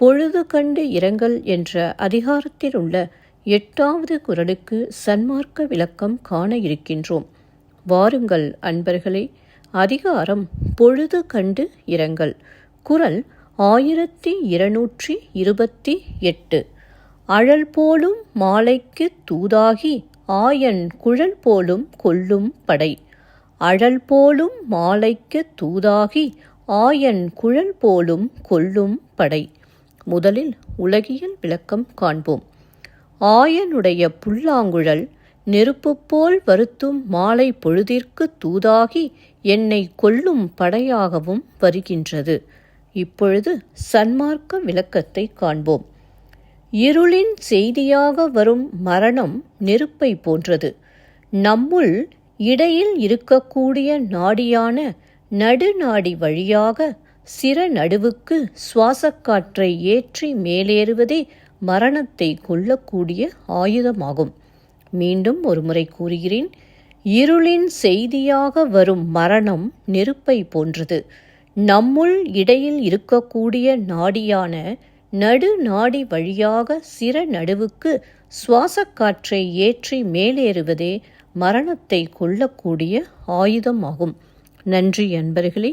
பொழுது கண்டு இரங்கல் என்ற அதிகாரத்தில் உள்ள எட்டாவது குரலுக்கு சன்மார்க்க விளக்கம் காண இருக்கின்றோம். வாருங்கள் அன்பர்களே அதிகாரம் பொழுது கண்டு இரங்கல். குரல் ஆயிரத்தி இருநூற்றி இருபத்தி எட்டு. அழல் போலும் மாலைக்கு தூதாகி ஆயன் குழல் போலும் கொல்லும் படை. அழல் போலும் மாலைக்கு தூதாகி ஆயன் குழல் போலும் கொல்லும் படை. முதலில் உலகியல் விளக்கம் காண்போம். ஆயனுடைய புல்லாங்குழல் நெருப்பு போல் வருத்தும் மாலை பொழுதிற்கு தூதாகி என்னை கொல்லும் படையாகவும் வருகின்றது. இப்பொழுது சன்மார்க்க விளக்கத்தை காண்போம். இருளின் செய்தியாக வரும் மரணம் நெருப்பை போன்றது. நம்முள் இடையில் இருக்கக்கூடிய நாடியான நடுநாடி வழியாக சிற நடுவுக்கு சுவாசக்காற்றை ஏற்றி மேலேறுவதே மரணத்தை கொல்லக்கூடிய ஆயுதமாகும். மீண்டும் ஒருமுறை கூறுகிறேன். இருளின் செய்தியாக வரும் மரணம் நெருப்பை போன்றது. நம்முள் இடையில் இருக்கக்கூடிய நாடியான நடு நாடி வழியாக சிற நடுவுக்கு சுவாசக்காற்றை ஏற்றி மேலேறுவதே மரணத்தை கொல்லக்கூடிய ஆயுதமாகும். நன்றி அன்பர்களே.